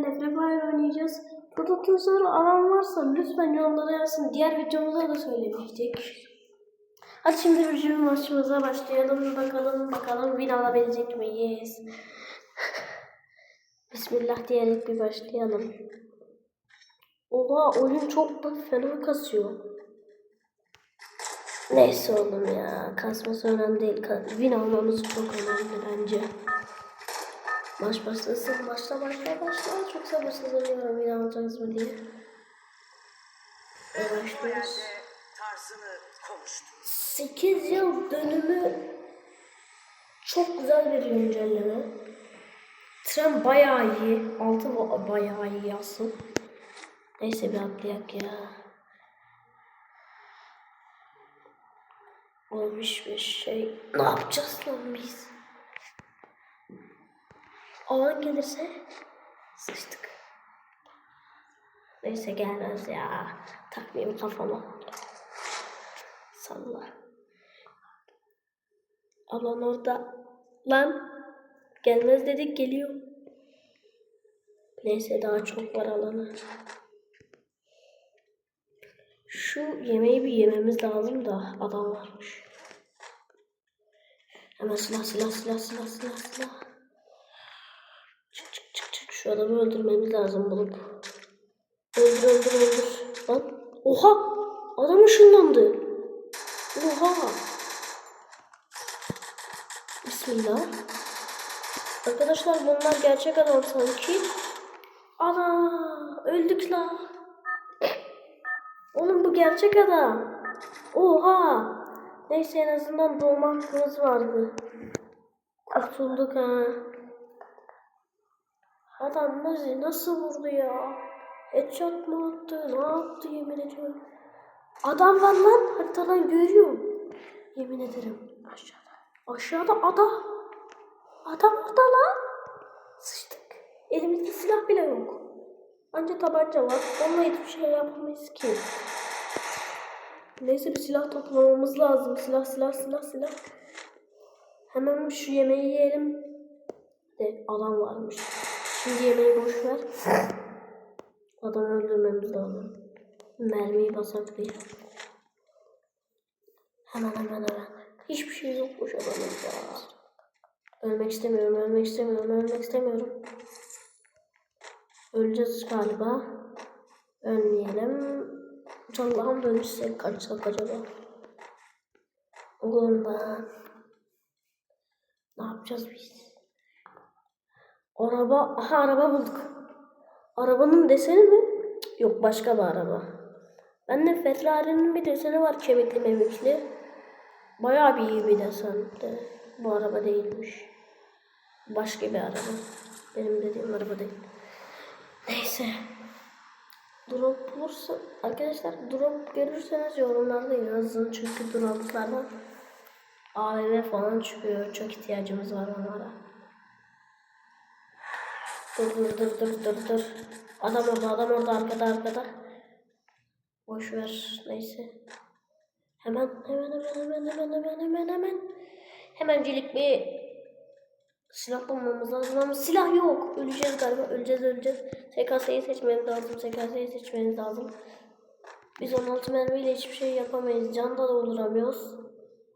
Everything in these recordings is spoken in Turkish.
Free Fire oynayacağız. Buradan sonra alan varsa lütfen yorumlara yazsın. Diğer videomuzda da söylemiştik. Hadi şimdi bizim maçımıza başlayalım. Bakalım bakalım win alabilecek miyiz? Bismillah diyerek bir başlayalım. Oha oyun çok da fena kasıyor. Neyse oğlum ya. Kasması önemli değil. Win almamız çok önemli bence. Maç başlasın. Başla başla başla. Çok sabırsızlanıyorum win alacağız mı diye. Başlıyoruz. tarzını konuştu. 8 yıl dönümü çok güzel bir güncelleme. Tren bayağı iyi. Altı ba- bayağı iyi yazsın. Neyse bir atlayak ya. Olmuş bir şey. Ne yapacağız lan biz? Alan gelirse sıçtık. Neyse gelmez ya. Takmayayım kafama. Salla. Alan orada. Lan. Gelmez dedik geliyor. Neyse daha çok var alanı. Şu yemeği bir yememiz lazım da adam varmış. Hemen silah silah silah silah silah silah. Çık çık çık çık. Şu adamı öldürmemiz lazım bulup. Öldür öldür öldür. Lan. Oha. Adam ışınlandı. Oha. Bismillah. Arkadaşlar bunlar gerçek adam sanki. Ana öldük la. Oğlum bu gerçek adam. Oha. Neyse en azından doğma hakkımız vardı. Kurtulduk ha. Adam nasıl, nasıl vurdu ya? Headshot mu attı? Ne yaptı yemin ediyorum. Adam var lan. Haritadan görüyorum. Yemin ederim. Aşağıda. Aşağıda adam. Adam orada lan. Sıçtık. Elimizde silah bile yok. Anca tabanca var. Onunla hiçbir şey yapamayız ki. Neyse bir silah toplamamız lazım. Silah silah silah silah. Hemen şu yemeği yiyelim. De adam varmış. Şimdi yemeği boş ver. Adamı öldürmemiz lazım. Mermiyi basak bir. Hemen hemen hemen. Hiçbir şey yokmuş adamın ya. Ölmek istemiyorum, ölmek istemiyorum, ölmek istemiyorum. Öleceğiz galiba. Ölmeyelim. Allah'ım dönüşsek kaçsak acaba? Olur da. Ne yapacağız biz? Araba, aha araba bulduk. Arabanın deseni mi? Yok başka bir araba. Bende Ferrari'nin bir deseni var kemikli memikli. Bayağı bir iyi bir desen de. Bu araba değilmiş. Başka bir araba. Benim dediğim araba değil. Neyse. Drop bulursa arkadaşlar drop görürseniz yorumlarda yazın çünkü droplardan AVM falan çıkıyor. Çok ihtiyacımız var onlara. Dur dur dur dur dur dur. Adam orada adam orada arkada arkada. Boş ver neyse. Hemen hemen hemen hemen hemen hemen hemen hemen. Hemencilik bir silah bulmamız lazım ama silah yok. Öleceğiz galiba. Öleceğiz öleceğiz. SKS'yi seçmeniz lazım. SKS'yi seçmeniz lazım. Biz 16 mermiyle hiçbir şey yapamayız. Can da dolduramıyoruz.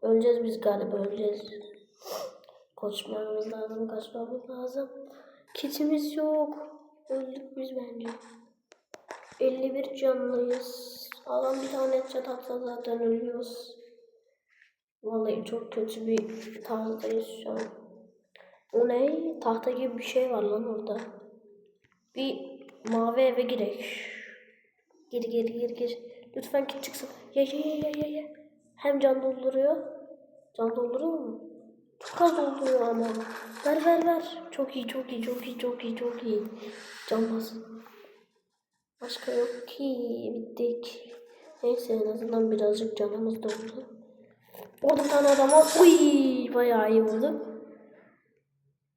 Öleceğiz biz galiba öleceğiz. Koşmamız lazım. Kaçmamız lazım. Kitimiz yok. Öldük biz bence. 51 canlıyız. Adam bir tane atsa zaten ölüyoruz. Vallahi çok kötü bir tarzdayız şu an. O ne? Tahta gibi bir şey var lan orada. Bir mavi eve girek. Gir gir gir gir. Lütfen kit çıksın. Ye ye ye ye ye. Hem can dolduruyor. Can dolduruyor mu? Çok az ama. Ver ver ver. Çok iyi çok iyi çok iyi çok iyi çok iyi. Can bas. Başka yok ki. Bittik. Neyse en azından birazcık canımız doldu. Orada bir tane adam var. Uy, bayağı iyi vurduk.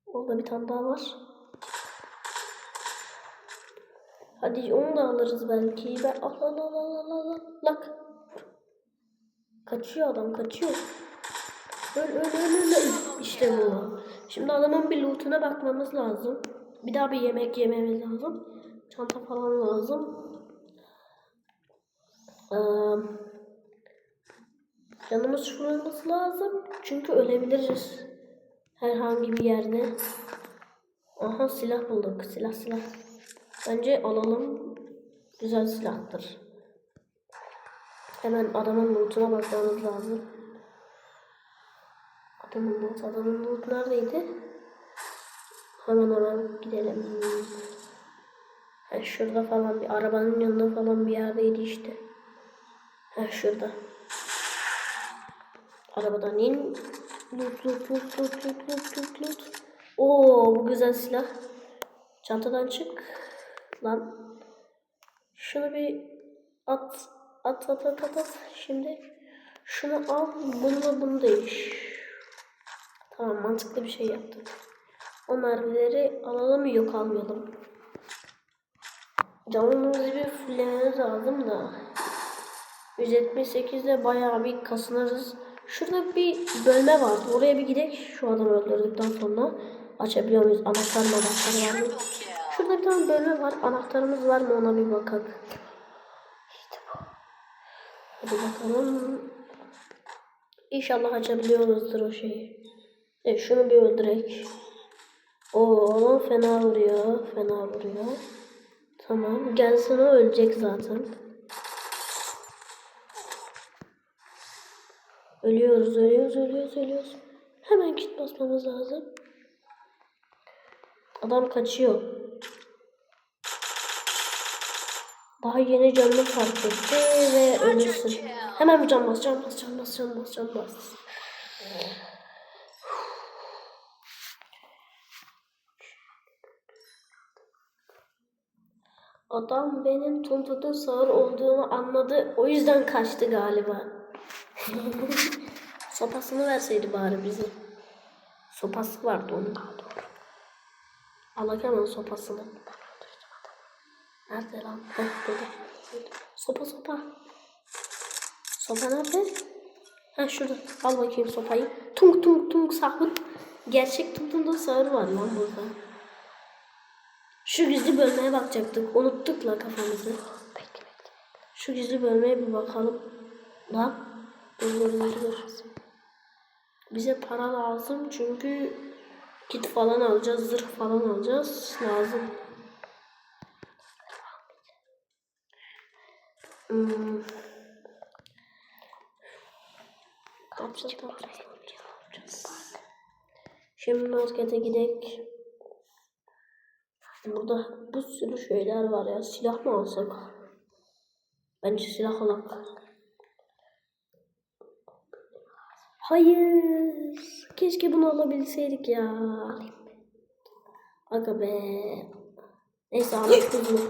Orada bir tane daha var. Hadi onu da alırız belki. Ben al al al al al al. Lak. Kaçıyor adam kaçıyor. Öl öl öl öl. İşte bu. Şimdi adamın bir lootuna bakmamız lazım. Bir daha bir yemek yememiz lazım. Çanta falan lazım. Ee, canımız şurası lazım. Çünkü ölebiliriz. Herhangi bir yerde. Aha silah bulduk. Silah silah. Bence alalım. Güzel silahtır. Hemen adamın lootuna bakmamız lazım. Adamın loot, adamın loot neredeydi? Hemen hemen gidelim. Ha, şurada falan bir arabanın yanında falan bir yerdeydi işte. Ha şurada. Arabadan in. Loot loot loot loot loot loot loot loot. Oo bu güzel silah. Çantadan çık. Lan. Şunu bir at. At at at at. at. Şimdi şunu al. Bununla bunu değiş. Tamam mantıklı bir şey yaptık. O mermileri alalım yok almayalım. Canımızı bir fullememiz lazım da. 178'de bayağı bir kasınırız. Şurada bir bölme vardı. Oraya bir gidelim. Şu adamı öldürdükten sonra açabiliyor muyuz? Anahtar mı anahtar var mı? Şurada bir tane bölme var. Anahtarımız var mı ona bir bakalım. İşte bu. Hadi bakalım. İnşallah açabiliyoruzdur o şeyi. E şunu bir öldürek. O fena vuruyor. Fena vuruyor. Tamam. Gelsin o ölecek zaten. Ölüyoruz, ölüyoruz, ölüyoruz, ölüyoruz. Hemen kit basmamız lazım. Adam kaçıyor. Daha yeni canını fark etti ve ölürsün. Hemen bir can bas, can bas, can bas, can bas, can bas. Adam benim Tuntu'da sağır olduğumu anladı. O yüzden kaçtı galiba. Sopasını verseydi bari bize. Sopası vardı onun daha doğru. Alak hemen sopasını. Nerede lan? Heh, burada. Sopa sopa. Sopa nerede? Ha şurada. Al bakayım sopayı. Tung tung tung sahur. Gerçek Tuntu'da sağır var lan burada. Şu gizli bölmeye bakacaktık. Unuttuk la kafamızı. Bekle bekle. Şu gizli bölmeye bir bakalım. Lan. Dur dur dur dur. Bize para lazım çünkü kit falan alacağız, zırh falan alacağız. Lazım. Hmm. Ne yapacağız? Şimdi markete gidelim. Burada bir sürü şeyler var ya. Silah mı alsak? Bence silah alak. Hayır. Keşke bunu alabilseydik ya. Aga be. Neyse aldık bunu.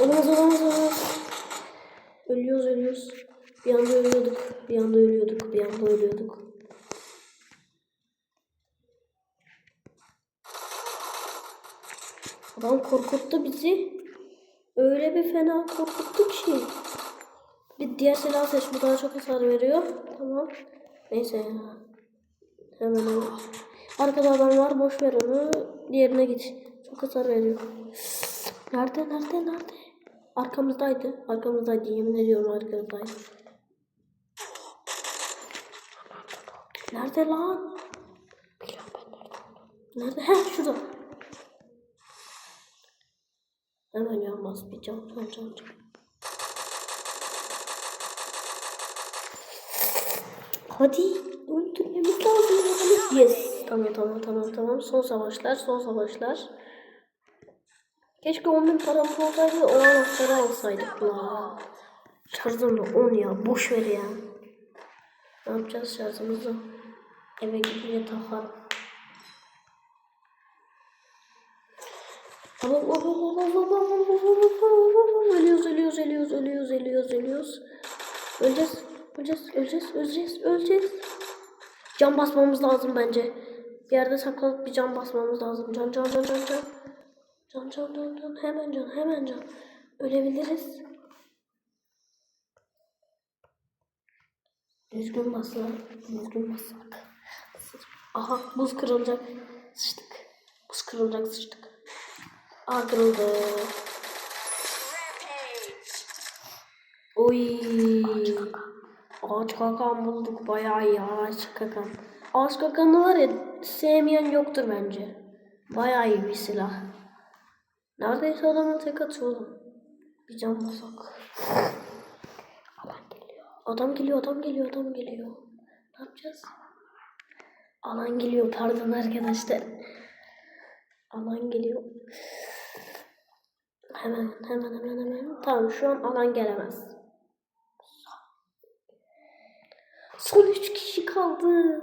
olamaz olamaz olamaz. Ölüyoruz ölüyoruz. Bir anda ölüyorduk. Bir anda ölüyorduk. Bir anda ölüyorduk. Adam korkuttu bizi. Öyle bir fena korkuttu ki. Bir diğer silah seç. Bu daha çok hasar veriyor. Tamam. Neyse ya. Hemen hemen. Arkada adam var. Boş ver onu. Diğerine git. Çok hasar veriyor. Nerede? Nerede? Nerede? Arkamızdaydı. Arkamızdaydı. Yemin ediyorum arkamızdaydı. Nerede lan? Nerede. Heh şurada. Hemen yanmaz bir can can can can. Hadi öldürmemiz. Yes. Tamam tamam tamam tamam. Son savaşlar son savaşlar. Keşke 10 bin paramız olsaydı o anahtarı alsaydık la. Şarjım da 10 ya. Boş ver ya. Ne yapacağız şarjımızı? Eve gidince takarım. Ölüyoruz, ölüyoruz, ölüyoruz, ölüyoruz, ölüyoruz, ölüyoruz. Öleceğiz, öleceğiz, öleceğiz, öleceğiz, öleceğiz. Can basmamız lazım bence. Bir yerde saklanıp bir can basmamız lazım. Can, can, can, can, can. Can, can, can, can. Hemen can, hemen can. Ölebiliriz. Düzgün bas lan. Düzgün bas. Aha buz kırılacak. Sıçtık. Buz kırılacak sıçtık. Aa kırıldı. Oy. Ağaç kakan bulduk bayağı iyi ağaç kakan. Ağaç kakanı var ya sevmeyen yoktur bence. Bayağı iyi bir silah. Neredeyse adama tek atıyorum. Bir can basak. Adam geliyor. Adam geliyor, adam geliyor, adam geliyor. Ne yapacağız? Alan geliyor, pardon arkadaşlar. Alan geliyor. Hemen, hemen, hemen, hemen. Tamam, şu an alan gelemez. Son üç kişi kaldı.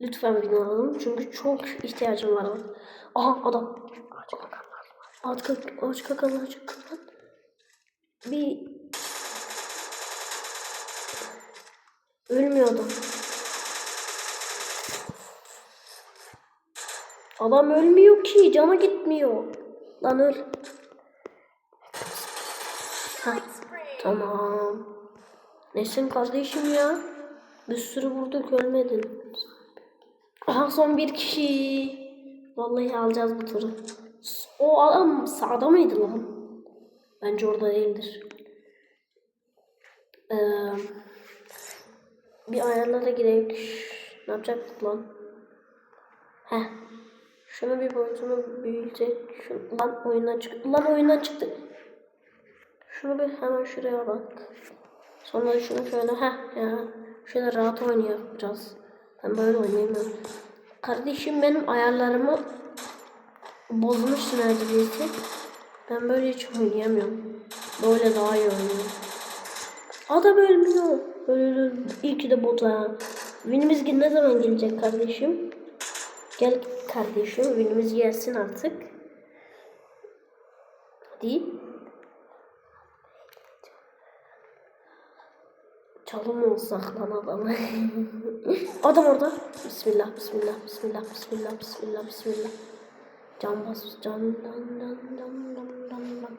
Lütfen beni alalım çünkü çok ihtiyacım var. Aha adam. Ağaç kak, ağaç kakan, ağaç kakan. Bir ölmüyor adam. Adam ölmüyor ki, canı gitmiyor. Lan öl. Heh, tamam. Nesin kardeşim ya? Bir sürü vurduk ölmedin. Aha son bir kişi. Vallahi alacağız bu turu. O adam sağda mıydı lan? Bence orada değildir. Ee, bir ayarlara girek. Ne yapacaktık lan? Heh. Şunu bir boyutunu büyütecek. Lan oyundan çık. Lan oyundan çıktı. Şunu bir hemen şuraya bak. Sonra şunu şöyle heh ya. Şöyle rahat oynayacağız. Ben böyle oynayamıyorum. Kardeşim benim ayarlarımı bozmuş neredeyse. Ben böyle hiç oynayamıyorum. Böyle daha iyi oynuyorum. Adam ölmüyor. Öyle iyi ki de bot ha. Winimizgi ne zaman gelecek kardeşim? Gel kardeşim winimiz gelsin artık. Hadi. Çalım olsak lan adamı. Adam orada. Bismillah, bismillah, bismillah, bismillah, bismillah, bismillah. Can bas, can, can, can, can, can, can, can.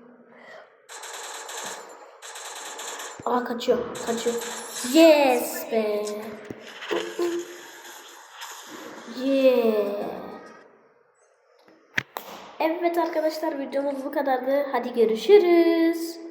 Aa kaçıyor, kaçıyor. Yes be. Yeah. Evet arkadaşlar videomuz bu kadardı. Hadi görüşürüz.